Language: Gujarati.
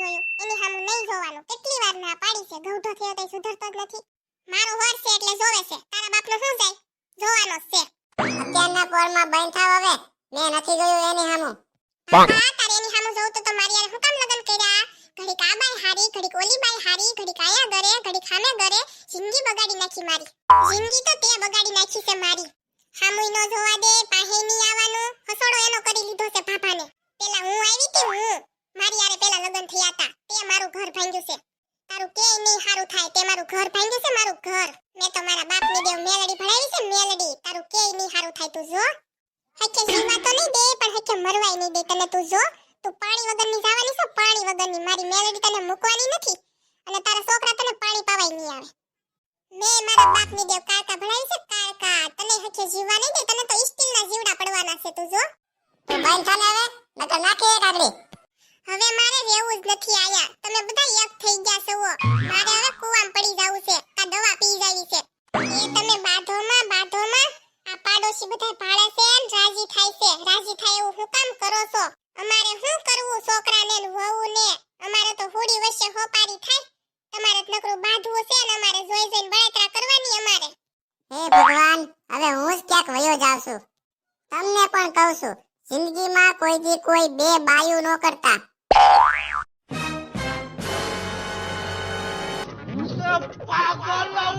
જોયું. એની સામે નહીં જોવાનું. કેટલી વાર ના પાડી છે? ગૌઢો થયો તો સુધરતો જ નથી. મારો વર છે એટલે જોવે છે. તારા બાપનો શું જાય જોવાનો છે. અત્યારના પોરમાં બંધ થાવ હવે. મેં નથી જોયું એની સામે હા તારે એની સામે જોઉં તો તો મારી યાર હું કામ લગન કર્યા? ઘડીક આ બાઈ હારી ઘડીક ઓલી બાઈ હારી ઘડીક આયા ગરે ઘડીક ખામે ગરે જિંદગી બગાડી નાખી મારી. જિંદગી તો તે બગાડી નાખી છે મારી. સામુય નો જોવા દે પાહે ની આવવાનું. હસોડો એનો કરી લીધો છે ભાભાને. પેલા હું આવી તી હું? મારી યારે પેલા લગન થયા હતા. તે મારું ઘર ભાંગ્યું છે. તારું કે નહીં હારું થાય. તે મારું ઘર ભાંગ્યું છે મારું ઘર. મેં તો મારા બાપની દેવ મેલડી ભણાવી છે મેલડી. તારું કે નહીં હારું થાય તું જો. હકે જીવા તો નહીં દે, પણ હકે મરવાય નહીં દે તને તું જો. તું પાણી વગરની જવાની છો, પાણી વગરની. મારી મેલડી તને મૂકવાની નથી. અને તારા છોકરા તને પાણી પાવાય નહીં આવે. મેં મારા બાપની દેવ કાકા ભણાવી છે, કાકા. તને હકે જીવવા નહીં દે, તને તો સ્ટીલના જીવડા પડવાના છે તું જો. તો બંધ ચાલે હવે, નકર નાખે એક આગળી જ નથી આયા. તમે બધા એક થઈ ગયા છો મારે હવે કુવામ પડી જવું છે. આ દવા પી જાવી છે. એ તમે બાધોમાં બાધોમાં આ પાડોશી બધા ભાળે છે ને રાજી થાય છે. રાજી થાય એવું હું કામ કરો છો? અમારે શું કરવું છોકરાને ને વહુને? અમારે તો હોડી વચ્ચે હોપારી થાય. તમારે નકરું બાંધવું છે ને અમારે જોઈ જોઈને બળતરા કરવાની અમારે. હે ભગવાન, હવે હું જ ક્યાંક વયો જાઉં છું. તમને પણ કહું છું, જિંદગીમાં કોઈ દી કોઈ બે બાયું ન કરતા. Cepat kalau